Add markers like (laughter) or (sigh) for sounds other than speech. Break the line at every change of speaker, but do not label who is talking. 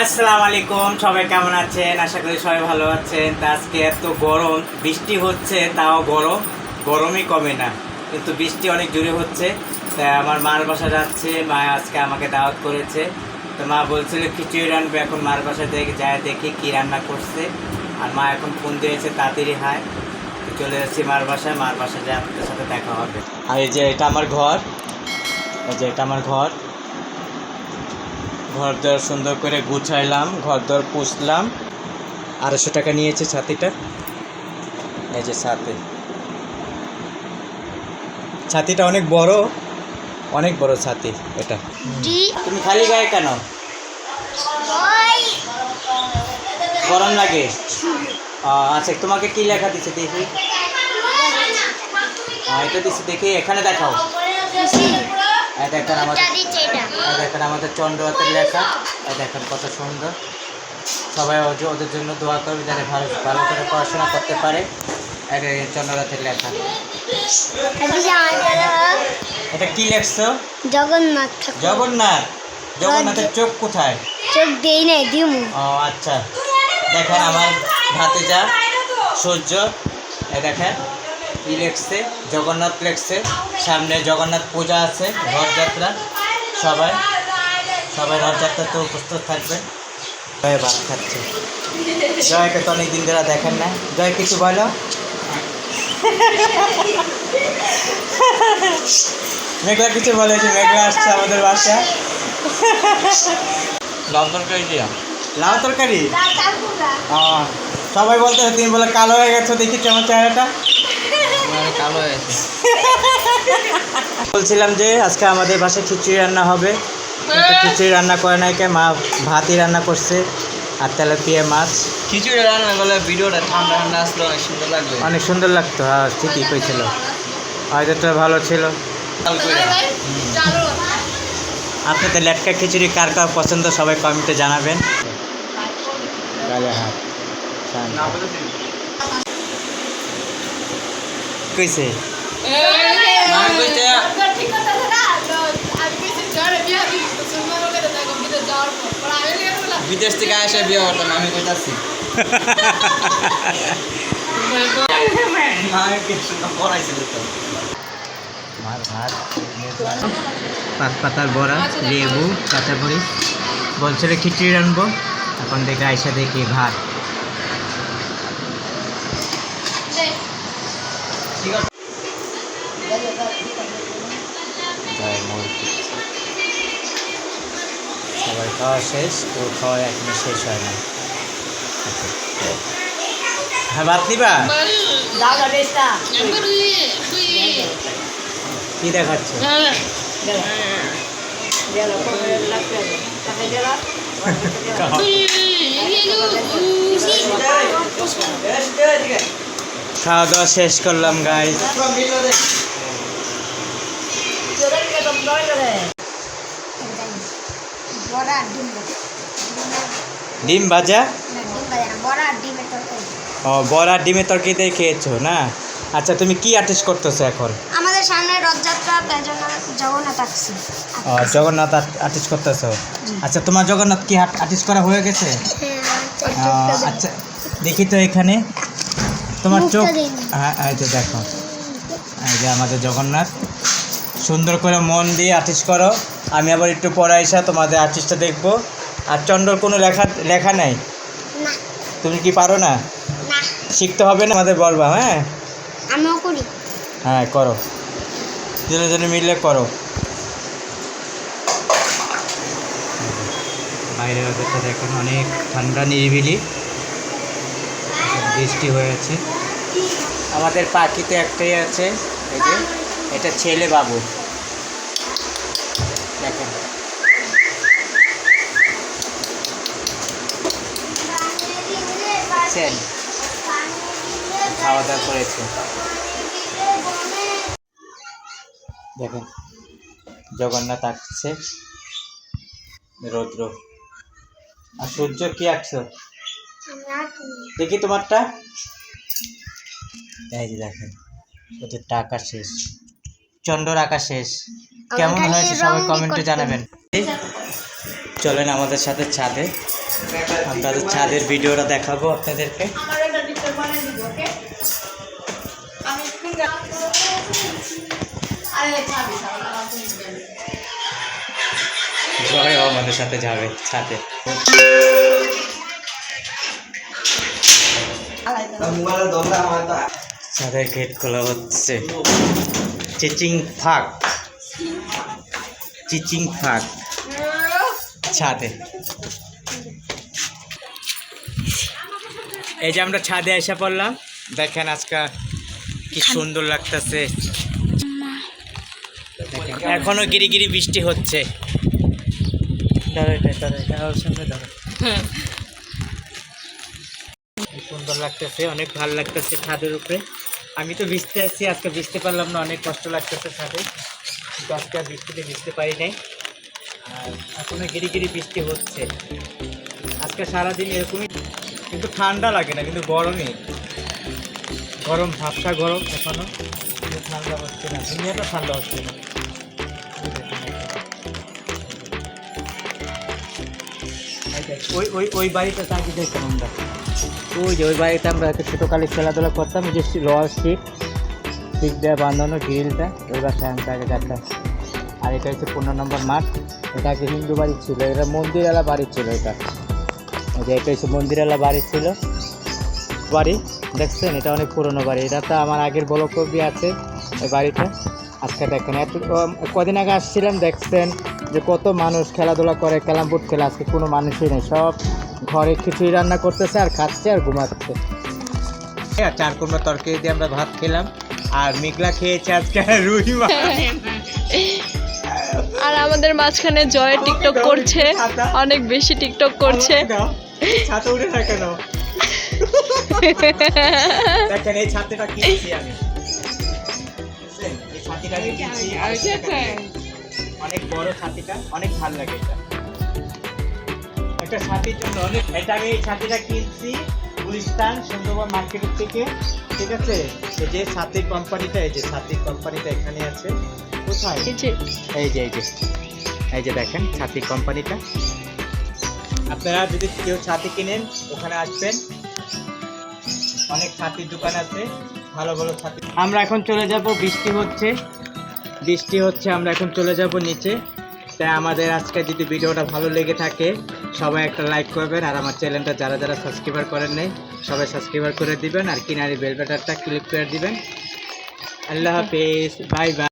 আসসালামু আলাইকুম সবাই কেমন আছেন? আশা করি সবাই ভালো আছেন। তা আজকে এত গরম, বৃষ্টি হচ্ছে, তাও গরম। গরমই কমে না, কিন্তু বৃষ্টি অনেক জোরে হচ্ছে। তাই আমার মার বাসা যাচ্ছে, মা আজকে আমাকে দাওয়াত করেছে। তো মা বলছিল, খিচুড়ি রান্নবে এখন মার বাসা দেখে, যায় দেখি কী রান্না করছে। আর মা এখন ফোন দিয়েছে, তাড়াতাড়ি হায়। চলে যাচ্ছি মার বাসায় মার বাসায় যায় আপনাদের সাথে দেখা হবে। আর এই যে এটা আমার ঘর, এই যে এটা আমার ঘর। ঘর দর সুন্দর করে গুছাইলাম ঘর দর পুষলাম আড়াইশো টাকা নিয়েছে ছাতিটা এই যে ছাতি ছাতিটা অনেক বড় অনেক বড় ছাতি এটা তুমি খালি গায়ে কেন গরম লাগে আচ্ছা তোমাকে কি লেখা দিছে দেখি এটা দিছে দেখি এখানে দেখাও এই দেখেন আমাদের দেখেন আমাদের চন্দ্রহাতের লেখা। দেখেন কত সুন্দর। সবাই ওদের জন্য দোয়া করবে যাতে ভালো ভালো করে পড়াশোনা করতে পারে। এটা এই চন্দ্রহাতের লেখা। এটা কি লেখছো?
জগন্নাথ
জগন্নাথ? জগন্নাথের চোখ কোথায়?
চোখ দেই নাই দিমু।
ও আচ্ছা। দেখেন আমার ভাতিজা সূর্য। এ দেখেন কি লেখছে? জগন্নাথ লেখছে। সামনে জগন্নাথ পূজা আছে রথযাত্রা সবাই সবাই রথযাত্রাতে উপস্থিত থাকবেন। জয় ভাত খাচ্ছে। জয়কে তো অনেক দিন ধরে দেখেন না। জয় কিছু বলো? মেঘলা কিছু বলেছে মেঘলা আসছে আমাদের বাসা
লাল তরকারি দিয়া?
লাউ তরকারি? সবাই বলতে তুমি বলে কালো হয়ে গেছো দেখি কেমন চেহারাটা।
কালো হয়ে হয়েছে (laughs)
বলছিলাম যে আজকে আমাদের বাসায় খিচুড়ি রান্না হবে। কিন্তু খিচুড়ি রান্না করে নাই কে মা ভাতই রান্না করছে আর তেলাপিয়া মাছ।
খিচুড়ি রান্না করলে ভিডিওটা ঠান্ডা ঠান্ডা আসলে অনেক সুন্দর লাগবে
অনেক সুন্দর লাগতো হ্যাঁ ঠিকই কইছিল। হয়তো ভালো ছিল।
কইরা।
আপনাদের লেটকা খিচুড়ি কার কার পছন্দ সবাই কমেন্টে জানাবেন। কইছে?
বিদেশ থেকে আসে বিয়ে করতাম আমি কইতাছি। আমি কি সুন্দর পড়াইছিল তো
মার ভাত পাঁচ পাতার বড়া লেবু কাঁচা মরিচ বলছিল খিচুড়ি রানবো এখন দেখে আইসা দেখি ভাত। জয় মূর্তি। সবার খাওয়া শেষ ওর খাওয়া এখনও শেষ হয় না। হ্যাঁ ভাত নিবা? কি দেখাচ্ছে? খাওয়া দাওয়া শেষ করলাম গাই
ডিম
ভাজা? ও বড়া ডিমের তরকারি দিয়ে খেয়েছো না? আচ্ছা তুমি কি আর্টিস্ট করতেছো এখন?
আমাদের সামনে রথযাত্রা তাই জন্য জগন্নাথ আসছি
ও, জগন্নাথ আর্টিস্ট করতেছো? আচ্ছা তোমার জগন্নাথ কি আর্টিস্ট করা হয়ে গেছে? ও, আচ্ছা দেখি তো এখানে। তোমার চোখ। হ্যাঁ এই যে দেখো। এই যে আমাদের জগন্নাথ। সুন্দর করে মন দিয়ে আর্টিস্ট করো। আমি আবার একটু পরে এসে তোমাদের আর্টিস্টটা দেখব। আর চন্দ্রর কোনো লেখা লেখা নাই? তুমি কি পারো না? শিখতে হবে না আমাদের বলবা হ্যাঁ?
আমিও করি।
হ্যাঁ করো। জনে জনে মিললে করো। বাইরে ওদেরটা দেখুন অনেক ঠান্ডা নিরিবিলি। এখন বৃষ্টি হয়েছে। আমাদের পাখিতে একটাই আছে এই যে এটা ছেলে বাবু। দেখছেন? খাওয়া দাওয়া করেছে। দেখেন, জগন্নাথ আঁকছে রৌদ্র। আর সূর্য কি আঁকছো দেখি তোমারটা। দেখেন, ওদের টাকা শেষ। চন্দ্র আঁকা শেষ। কেমন হয়েছে সবাই কমেন্টে জানাবেন। চলেন আমাদের সাথে ছাদে। আমরা ছাদের ভিডিওটা দেখাবো আপনাদেরকে। জয় আমাদের সাথে যাবে ছাদে। ছাদের গেট খোলা হচ্ছে। চিচিং ফাঁক চিচিং ফাঁক ছাদে। এই যে আমরা ছাদে এসে পড়লাম। দেখেন আজকে কি সুন্দর লাগতেছে। এখনও গিরি গিরি বৃষ্টি হচ্ছে। সুন্দর লাগতেছে অনেক ভালো লাগতেছে ছাদের উপরে। আমি তো ভিজতে আছি আজকে ভিজতে পারলাম না অনেক কষ্ট লাগতেছে ছাদে। আজকে বৃষ্টিতে ভিজতে পারি নাই। আর এখনও গিরি গিরি বৃষ্টি হচ্ছে। আজকে সারাদিন এরকমই, কিন্তু ঠান্ডা লাগে না, কিন্তু গরমই। গরম ঝাপসা গরম এখনও, কিন্তু ঠান্ডা হচ্ছে না, দুনিয়াটা ঠান্ডা হচ্ছে না। ওই ওই ওই বাড়িটা তাকে দেখতাম আমরা। ওই যে ওই বাড়িতে আমরা হয়তো ছোটোকালে খেলাধুলা করতাম যে লোহার শিট শিট দেওয়া বাঁধানো গ্রিলটা বাসায় আমরা আগে যেতাম আর এটা হচ্ছে পনেরো নম্বর মাঠ, এটা আগে হিন্দু বাড়ি ছিল, এটা মন্দিরওয়ালা বাড়ি ছিল এটা। যে এটা হচ্ছে মন্দিরওয়ালা বাড়ি ছিল। বাড়ি, দেখছেন? এটা অনেক পুরনো বাড়ি, এটা তো আমার আগের বলকবি আছে ওই বাড়িটা। আজকে দেখেন, এত কদিন আগে আসছিলাম, দেখছেন যে কত মানুষ খেলাধুলা করে বোর্ড খেলে, আজকে কোনো মানুষই নেই, সব ঘরে খিচুড়ি রান্না করতেছে আর খাচ্ছে আর ঘুমাচ্ছে। চার কুমড়ো তরকারি দিয়ে আমরা ভাত খেলাম। আর মেঘলা খেয়েছে আজকে রুই মাছ।
আর আমাদের মাঝখানে জয় টিকটক করছে অনেক বেশি টিকটক করছে।
ছাতা উঠে না কেন? দেখেন এই ছাতিটা কিনেছি আমি? এই ছাতিটা কিনছি। অনেক বড় ছাতিটা অনেক ভালো লাগে এটা। একটা ছাতির জন্য অনেক এটা আমি এই ছাতিটা কিনছি। গুলিস্তান সুন্দরবন মার্কেটের থেকে। ঠিক আছে? এই যে ছাতি কোম্পানিটা এই যে ছাতি কোম্পানিটা এখানে আছে। কোথায়?
এই যে।
এই যে এই যে। এই যে দেখেন ছাতি কোম্পানিটা। আপনারা যদি কেউ ছাতি কিনেন ওখানে আসবেন। অনেক ছাতির দোকান আছে ভালো ভালো ছাতি আমরা এখন চলে যাব বৃষ্টি হচ্ছে। বৃষ্টি হচ্ছে আমরা এখন চলে যাব নিচে। তাই আমাদের আজকে যদি ভিডিওটা ভালো লেগে থাকে সবাই একটা লাইক করবেন আর আমার চ্যানেলটা যারা যারা সাবস্ক্রাইবার করেন নাই, সবাই সাবস্ক্রাইবার করে দিবেন আর কিনারি বেল বাটনটা ক্লিক করে দিবেন। আল্লাহ হাফিজ বাই বাই